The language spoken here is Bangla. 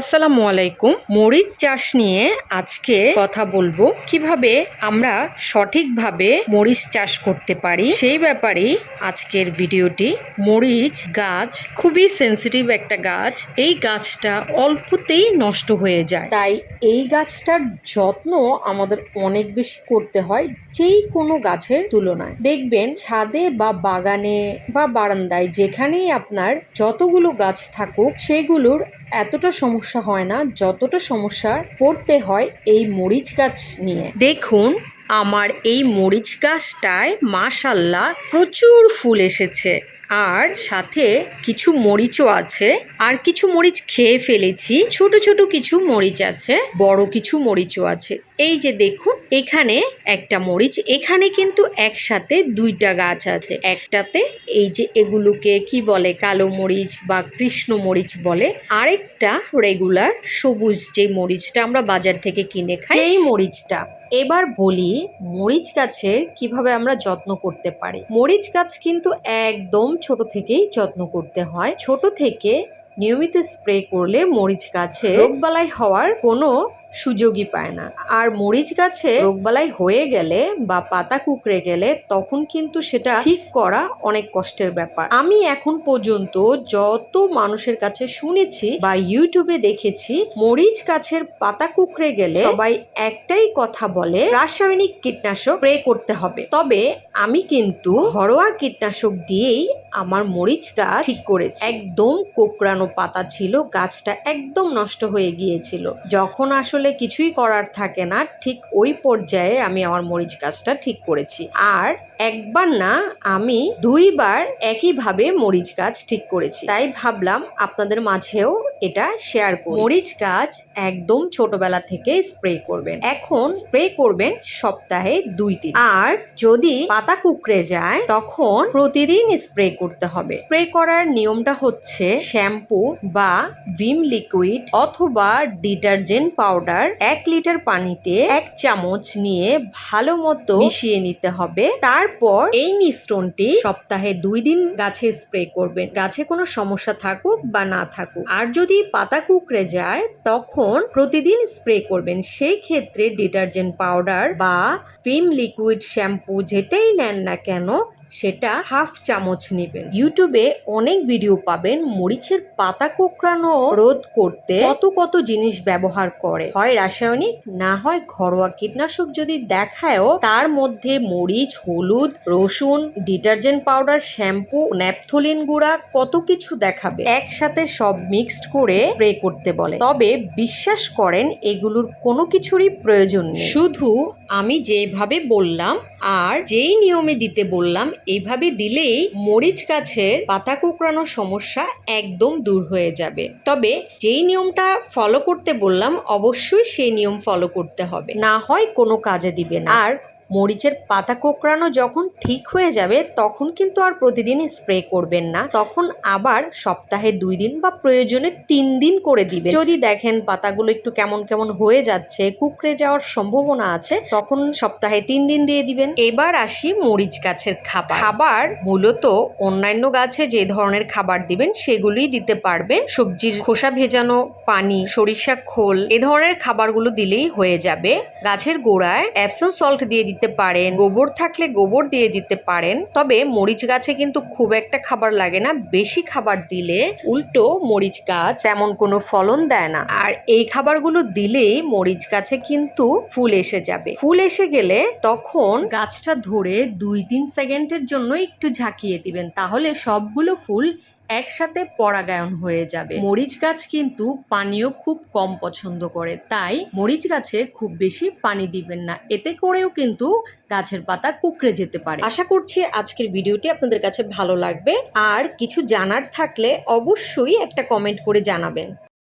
আসসালামু আলাইকুম। মরিচ চাষ নিয়ে আজকে কথা বলব। কীভাবে আমরা সঠিকভাবে মরিচ চাষ করতে পারি, সেই ব্যাপারেই আজকের ভিডিওটি। মরিচ গাছ খুবই সেনসিটিভ একটা গাছ। এই গাছটা অল্পতেই নষ্ট হয়ে যায়। তাই এই গাছটার যত্ন আমাদের অনেক বেশি করতে হয় যেই কোনো গাছের তুলনায়। দেখবেন ছাদে বা বাগানে বা বারান্দায় যেখানেই আপনার যতগুলো গাছ থাকুক, সেগুলোর এতটা সমস্যা হয় না, যতটা সমস্যা পড়তে হয় এই মরিচ গাছ নিয়ে। দেখুন, আমার এই মরিচ গাছটায় মাশাল্লাহ প্রচুর ফুল এসেছে। আর সাথে কিছু মরিচও আছে, আর কিছু মরিচ খেয়ে ফেলেছি। ছোট ছোট কিছু মরিচ আছে, বড় কিছু মরিচও আছে। এই যে দেখুন এখানে একটা মরিচ, এখানে কিন্তু একসাথে দুইটা গাছ আছে। একটাতে এই যে এগুলোকে কি বলে, কালো মরিচ বা কৃষ্ণ মরিচ বলে, আরেকটা রেগুলার সবুজ যে মরিচটা আমরা বাজার থেকে কিনে খাই এই মরিচটা। এবার বলি মরিচ গাছের কীভাবে আমরা যত্ন করতে পারি। মরিচ গাছ কিন্তু একদম ছোট থেকেই যত্ন করতে হয়। ছোট থেকে নিয়মিত স্প্রে করলে মরিচ গাছে রোগবালাই হওয়ার কোনো সুযোগই পায় না। আর মরিচ গাছে রোগবালাই হয়ে গেলে বা পাতা কুকড়ে গেলে তখন কিন্তু সেটা ঠিক করা অনেক কষ্টের ব্যাপার। আমি এখন পর্যন্ত যত মানুষের কাছে শুনেছি বা ইউটিউবে দেখেছি মরিচ গাছের পাতা কুকড়ে গেলে সবাই একটাই কথা বলে রাসায়নিক কীটনাশক স্প্রে করতে হবে। তবে আমি কিন্তু ঘরোয়া কীটনাশক দিয়েই আমার মরিচ গাছ ঠিক করেছি। একদম কোকড়ানো পাতা ছিল গাছটা একদম নষ্ট হয়ে গিয়েছিল। যখন আসলে কিছুই করার থাকে না ঠিক ওই পর্যায়ে আমি আমার মরিচ গাছটা ঠিক করেছি। আর একবার না আমি দুইবার একইভাবে মরিচ গাছ ঠিক করেছি। তাই ভাবলাম আপনাদের মাঝেও এটা শেয়ার করি। মরিচ গাছ একদম ছোটবেলা থেকে স্প্রে করবেন। এখন স্প্রে করবেন সপ্তাহে দুই দিন। আর যদি পাতা কুকড়ে যায়, তখন প্রতিদিন স্প্রে করতে হবে। স্প্রে করার নিয়মটা হচ্ছে শ্যাম্পু বা ভিম লিকুইড অথবা ডিটারজেন্ট পাউডার এক লিটার পানিতে এক চামচ নিয়ে ভালো মতো মিশিয়ে নিতে হবে। তারপর এই মিশ্রণটি সপ্তাহে দুই দিন গাছে স্প্রে করবেন। গাছে কোনো সমস্যা থাকুক বা না থাকুক। আর যদি পাতা কুকড়ে যায়, তখন প্রতিদিন স্প্রে করবেন। সেই ক্ষেত্রে ডিটারজেন্ট পাউডার বা ফিম লিকুইড শ্যাম্পু যেটাই নেন না কেন সেটা হাফ চামচ নেবেন। ইউটিউবে অনেক ভিডিও পাবেন মরিচের পাতা কোঁকড়ানো রোধ করতে কত কত জিনিস ব্যবহার করে। হয় রাসায়নিক, না হয় ঘরোয়া কীটনাশক যদি দেখায়ও, তার মধ্যে মরিচ, হলুদ, রসুন, ডিটারজেন্ট পাউডার, শ্যাম্পু, ন্যাপথলিন গুঁড়া, কত কিছু দেখাবে। একসাথে সব মিক্সড করে স্প্রে করতে বলে। তবে বিশ্বাস করেন, এগুলোর কোনো কিছুরই প্রয়োজন নেই। শুধু আমি যেভাবে বললাম আর যেই নিয়মে দিতে বললাম এইভাবে দিলেই মরিচ গাছের পাতা কুকড়ানোর সমস্যা একদম দূর হয়ে যাবে। তবে যেই নিয়মটা ফলো করতে বললাম, অবশ্যই সেই নিয়ম ফলো করতে হবে। না হয় কোনো কাজে দিবে না। আর মরিচের পাতা কোঁকড়ানো যখন ঠিক হয়ে যাবে, তখন কিন্তু আর প্রতিদিন স্প্রে করবেন না। তখন আবার সপ্তাহে দুই দিন বা প্রয়োজনে তিন দিন করে দিবেন। যদি দেখেন পাতাগুলো একটু কেমন কেমন হয়ে যাচ্ছে, কুকড়ে যাওয়ার সম্ভাবনা আছে, তখন সপ্তাহে তিন দিন দিয়ে দিবেন। এবার আসি মরিচ গাছের খাবার। খাবার মূলত অন্যান্য গাছে যে ধরনের খাবার দিবেন, সেগুলোই দিতে পারবেন। সবজির খোসা ভেজানো, পানি, সরিষা খোল, এ ধরনের খাবারগুলো দিলেই হয়ে যাবে। গাছের গোড়ায় অ্যাপসন সল্ট দিয়ে দিতে পারেন, গোবর থাকলে গোবর দিয়ে দিতে পারেন। তবে মরিচ গাছে কিন্তু খুব একটা খাবার লাগে না, বেশি খাবার দিলে উল্টো মরিচ গাছ তেমন কোনো ফলন দেয় না। আর এই খাবারগুলো দিলেই মরিচ গাছে কিন্তু ফুল এসে যাবে। ফুল এসে গেলে তখন গাছটা ধরে দুই তিন সেকেন্ডের জন্য একটু ঝাঁকিয়ে দিবেন, তাহলে সবগুলো ফুল একসাথে পরাগায়ন হয়ে যাবে। মরিচ গাছ কিন্তু পানিও খুব কম পছন্দ করে। তাই মরিচ গাছে খুব বেশি পানি দিবেন না। এতে করেও কিন্তু গাছের পাতা কুকড়ে যেতে পারে। আশা করছি আজকের ভিডিওটি আপনাদের কাছে ভালো লাগবে। আর কিছু জানার থাকলে অবশ্যই একটা কমেন্ট করে জানাবেন।